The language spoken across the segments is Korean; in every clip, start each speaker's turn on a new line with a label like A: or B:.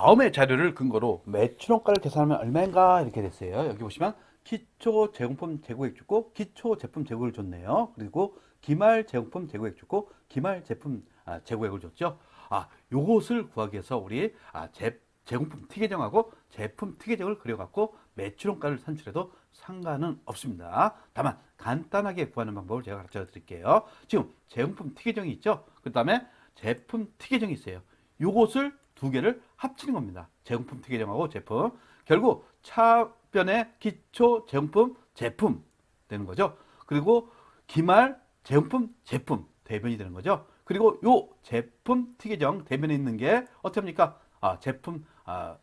A: 다음의 자료를 근거로 매출원가를 계산하면 얼마인가 이렇게 됐어요. 여기 보시면 기초 제공품 재고액 주고 기초 제품 재고를 줬네요. 그리고 기말 제공품 재고액 주고 기말 제품 아, 재고액을 줬죠. 아, 요것을 구하기 위해서 우리 아, 제, 제공품 특계정하고 제품 특계정을 그려갖고 매출원가를 산출해도 상관은 없습니다. 다만 간단하게 구하는 방법을 제가 가르쳐 드릴게요. 지금 제공품 특계정이 있죠. 그 다음에 제품 특계정이 있어요. 요것을 두 개를 합치는 겁니다. 제공품 특계정하고 제품. 결국 차변의 기초 제공품 제품 되는 거죠. 그리고 기말 제공품 제품 대변이 되는 거죠. 그리고 요 제품 특계정 대변에 있는 게 어떻게 합니까? 아, 제품 아,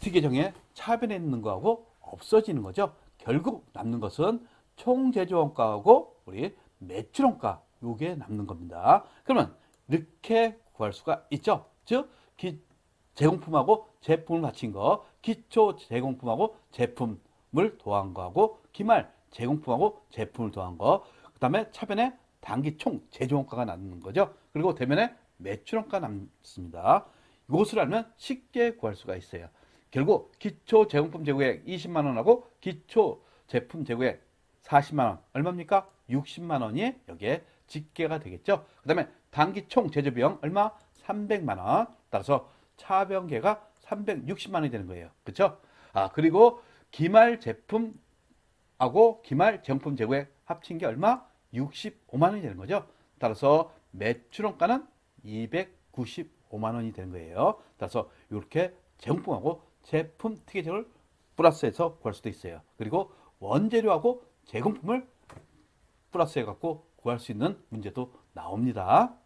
A: 특계정에 차변에 있는 거하고 없어지는 거죠. 결국 남는 것은 총 제조원가하고 우리 매출원가 요게 남는 겁니다. 그러면 이렇게 구할 수가 있죠. 즉 기, 제공품하고 제품을 맞힌 거, 기초 제공품하고 제품을 더한 거하고 기말 제공품하고 제품을 더한 거, 그 다음에 차변에 단기 총 제조원가가 남는 거죠. 그리고 대면에 매출원가 남습니다. 이것을 알면 쉽게 구할 수가 있어요. 결국 기초 제공품 재고액 20만 원하고 기초 제품 재고액 40만 원 얼마입니까? 60만 원이 여기에 집계가 되겠죠. 그 다음에 단기 총 제조 비용 얼마? 300만 원. 따라서 차변계가 360만 원이 되는 거예요. 그렇죠? 아, 그리고 기말 제품하고 기말 제공품 재고액 합친 게 얼마? 65만 원이 되는 거죠. 따라서 매출원가는 295만 원이 되는 거예요. 따라서 이렇게 제공품하고 제품 특이점을 플러스해서 구할 수도 있어요. 그리고 원재료하고 제공품을 플러스해 갖고 구할 수 있는 문제도 나옵니다.